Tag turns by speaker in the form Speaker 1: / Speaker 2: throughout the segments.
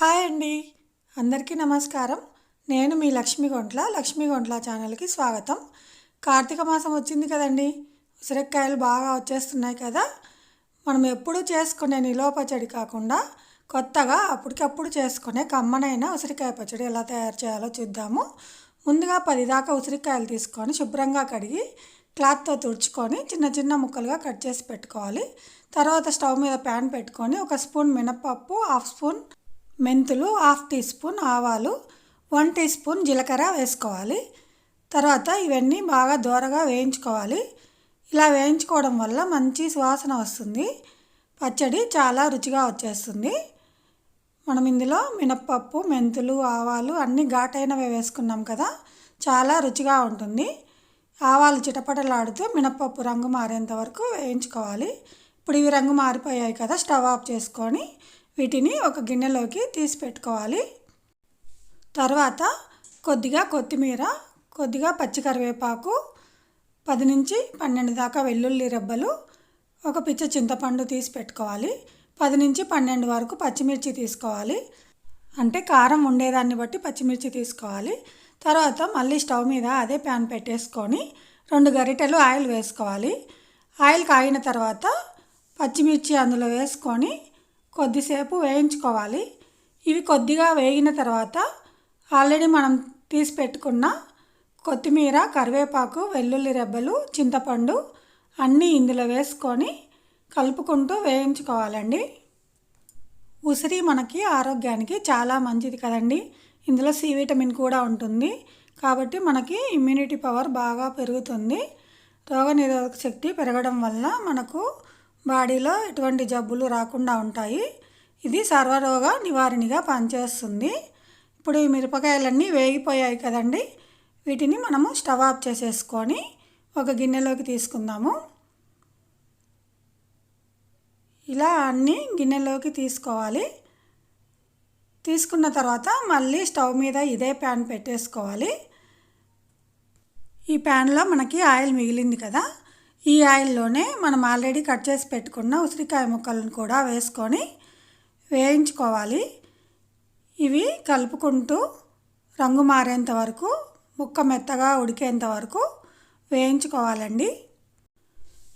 Speaker 1: Hi అండి. అందరికీ నమస్కారం. నేను మీ లక్ష్మీ గొంట్ల గొంట్ల ఛానల్కి స్వాగతం. కార్తీక మాసం వచ్చింది కదండి. ఉసిరికాయలు బాగా వచ్చేస్తున్నాయి కదా. మనం ఎప్పుడూ చేసుకునే నిలువ పచ్చడి కాకుండా కొత్తగా అప్పటికప్పుడు చేసుకునే కమ్మనైన ఉసిరికాయ పచ్చడి ఎలా తయారు చేయాలో చూద్దాము. ముందుగా పది దాకా ఉసిరికాయలు తీసుకొని శుభ్రంగా కడిగి క్లాత్తో తుడుచుకొని చిన్న చిన్న ముక్కలుగా కట్ చేసి పెట్టుకోవాలి. తర్వాత స్టవ్ మీద ప్యాన్ పెట్టుకొని ఒక స్పూన్ మినపప్పు హాఫ్ స్పూన్ మెంతులు హాఫ్ టీ స్పూన్ ఆవాలు వన్ టీ స్పూన్ జీలకర్ర వేసుకోవాలి. తర్వాత ఇవన్నీ బాగా దూరగా వేయించుకోవాలి. ఇలా వేయించుకోవడం వల్ల మంచి సువాసన వస్తుంది. పచ్చడి చాలా రుచిగా వచ్చేస్తుంది. మనం ఇందులో మినప్పప్పు మెంతులు ఆవాలు అన్నీ ఘాటైనవి వేసుకున్నాం కదా చాలా రుచిగా ఉంటుంది. ఆవాలు చిటపటలాడుతూ మినప్పప్పు రంగు మారేంత వరకు వేయించుకోవాలి. ఇప్పుడు ఇవి రంగు మారిపోయాయి కదా స్టవ్ ఆఫ్ చేసుకొని వీటిని ఒక గిన్నెలోకి తీసి పెట్టుకోవాలి. తర్వాత కొద్దిగా కొత్తిమీర కొద్దిగా పచ్చికరివేపాకు పది నుంచి పన్నెండు దాకా వెల్లుల్లి రెబ్బలు ఒక పిచ్చ చింతపండు తీసి పెట్టుకోవాలి. పది నుంచి పన్నెండు వరకు పచ్చిమిర్చి తీసుకోవాలి. అంటే కారం ఉండేదాన్ని బట్టి పచ్చిమిర్చి తీసుకోవాలి. తర్వాత మళ్ళీ స్టవ్ మీద అదే ప్యాన్ పెట్టేసుకొని రెండు గరిటెలు ఆయిల్ వేసుకోవాలి. ఆయిల్ కాగిన తర్వాత పచ్చిమిర్చి అందులో వేసుకొని కొద్దిసేపు వేయించుకోవాలి. ఇవి కొద్దిగా వేగిన తర్వాత ఆల్రెడీ మనం తీసి పెట్టుకున్న కొత్తిమీర కరివేపాకు వెల్లుల్లి రెబ్బలు చింతపండు అన్నీ ఇందులో వేసుకొని కలుపుకుంటూ వేయించుకోవాలండి. ఉసిరి మనకి ఆరోగ్యానికి చాలా మంచిది కదండి. ఇందులో సి విటమిన్ కూడా ఉంటుంది. కాబట్టి మనకి ఇమ్యూనిటీ పవర్ బాగా పెరుగుతుంది. రోగనిరోధక శక్తి పెరగడం వల్ల మనకు బాడీలో ఎటువంటి జబ్బులు రాకుండా ఉంటాయి. ఇది సర్వరోగ నివారణగా పనిచేస్తుంది. ఇప్పుడు ఈ మిరపకాయలన్నీ వేగిపోయాయి కదండి. వీటిని మనము స్టవ్ ఆఫ్ చేసేసుకొని ఒక గిన్నెలోకి తీసుకుందాము. ఇలా అన్నీ గిన్నెలోకి తీసుకోవాలి. తీసుకున్న తర్వాత మళ్ళీ స్టవ్ మీద ఇదే ప్యాన్ పెట్టేసుకోవాలి. ఈ ప్యాన్లో మనకి ఆయిల్ మిగిలింది కదా. ఈ ఆయిల్లోనే మనం ఆల్రెడీ కట్ చేసి పెట్టుకున్న ఉసిరికాయ ముక్కలను కూడా వేసుకొని వేయించుకోవాలి. ఇవి కలుపుకుంటూ రంగు మారేంత వరకు ముక్క మెత్తగా ఉడికేంత వరకు వేయించుకోవాలండి.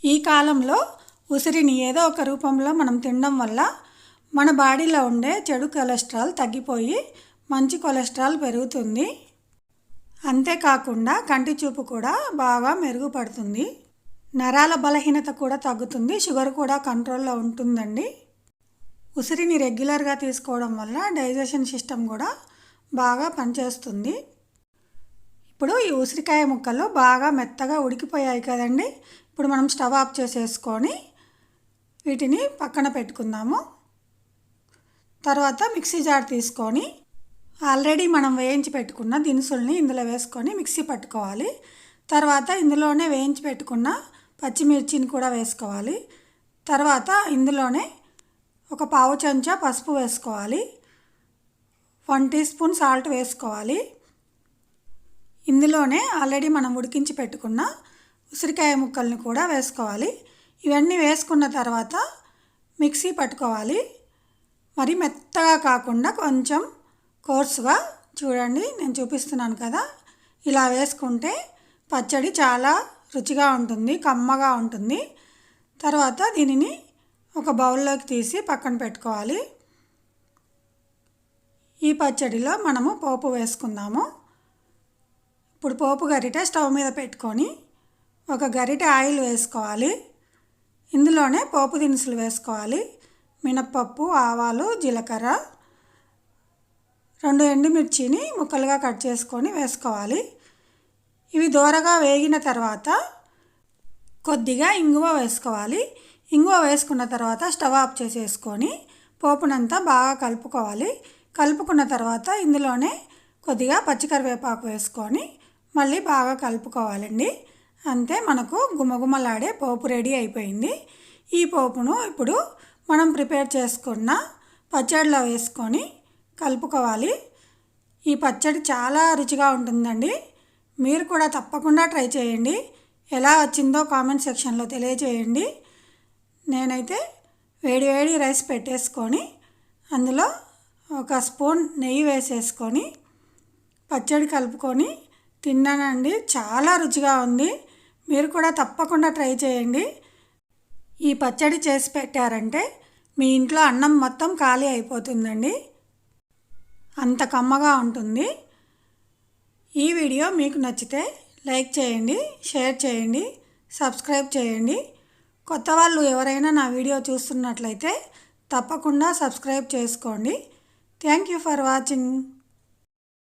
Speaker 1: ఈ కాలంలో ఉసిరిని ఏదో ఒక రూపంలో మనం తినడం వల్ల మన బాడీలో ఉండే చెడు కొలెస్ట్రాల్ తగ్గిపోయి మంచి కొలెస్ట్రాల్ పెరుగుతుంది. అంతేకాకుండా కంటి చూపు కూడా బాగా మెరుగుపడుతుంది. నరాల బలహీనత కూడా తగ్గుతుంది షుగర్ కూడా కంట్రోల్లో ఉంటుందండి. ఉసిరిని రెగ్యులర్గా తీసుకోవడం వల్ల డైజెషన్ సిస్టమ్ కూడా బాగా పనిచేస్తుంది. ఇప్పుడు ఈ ఉసిరికాయ ముక్కలు బాగా మెత్తగా ఉడికిపోయాయి కదండి. ఇప్పుడు మనం స్టవ్ ఆఫ్ చేసేసుకొని వీటిని పక్కన పెట్టుకుందాము. తర్వాత మిక్సీ జార్ తీసుకొని ఆల్రెడీ మనం వేయించి పెట్టుకున్న దినుసుల్ని ఇందులో వేసుకొని మిక్సీ పట్టుకోవాలి. తర్వాత ఇందులోనే వేయించి పెట్టుకున్న పచ్చిమిర్చిని కూడా వేసుకోవాలి. తర్వాత ఇందులోనే ఒక పావు చెంచా పసుపు వేసుకోవాలి. వన్ టీ స్పూన్ సాల్ట్ వేసుకోవాలి. ఇందులోనే ఆల్రెడీ మనం ఉడికించి పెట్టుకున్న ఉసిరికాయ ముక్కల్ని కూడా వేసుకోవాలి. ఇవన్నీ వేసుకున్న తర్వాత మిక్సీ పట్టుకోవాలి. మరి మెత్తగా కాకుండా కొంచెం కోర్సుగా చూడండి నేను చూపిస్తున్నాను కదా. ఇలా వేసుకుంటే పచ్చడి చాలా రుచిగా ఉంటుంది కమ్మగా ఉంటుంది. తర్వాత దీనిని ఒక బౌల్లోకి తీసి పక్కన పెట్టుకోవాలి. ఈ పచ్చడిలో మనము పోపు వేసుకుందాము. ఇప్పుడు పోపు గరిటె స్టవ్ మీద పెట్టుకొని ఒక గరిటె ఆయిల్ వేసుకోవాలి. ఇందులోనే పోపు దినుసులు వేసుకోవాలి. మినప్పప్పు ఆవాలు జీలకర్ర రెండు ఎండుమిర్చిని ముక్కలుగా కట్ చేసుకొని వేసుకోవాలి. ఇవి దోరగా వేగిన తర్వాత కొద్దిగా ఇంగువ వేసుకోవాలి. ఇంగువ వేసుకున్న తర్వాత స్టవ్ ఆఫ్ చేసేసుకొని పోపునంతా బాగా కలుపుకోవాలి. కలుపుకున్న తర్వాత ఇందులోనే కొద్దిగా పచ్చికరివేపాకు వేసుకొని మళ్ళీ బాగా కలుపుకోవాలండి. అంతే మనకు గుమగుమలాడే పోపు రెడీ అయిపోయింది. ఈ పోపును ఇప్పుడు మనం ప్రిపేర్ చేసుకున్న పచ్చడిలో వేసుకొని కలుపుకోవాలి. ఈ పచ్చడి చాలా రుచిగా ఉంటుందండి. మీరు కూడా తప్పకుండా ట్రై చేయండి. ఎలా వచ్చిందో కామెంట్ సెక్షన్లో తెలియజేయండి. నేనైతే వేడి వేడి రైస్ పెట్టేసుకొని అందులో ఒక స్పూన్ నెయ్యి వేసేసుకొని పచ్చడి కలుపుకొని తిన్నానండి. చాలా రుచిగా ఉంది. మీరు కూడా తప్పకుండా ట్రై చేయండి. ఈ పచ్చడి చేసి పెట్టారంటే మీ ఇంట్లో అన్నం మొత్తం ఖాళీ అయిపోతుందండి. అంత కమ్మగా ఉంటుంది. ఈ వీడియో మీకు నచ్చితే లైక్ చేయండి షేర్ చేయండి సబ్స్క్రైబ్ చేయండి. కొత్త వాళ్ళు ఎవరైనా నా వీడియో చూస్తున్నట్లయితే తప్పకుండా సబ్స్క్రైబ్ చేసుకోండి. Thank you for watching.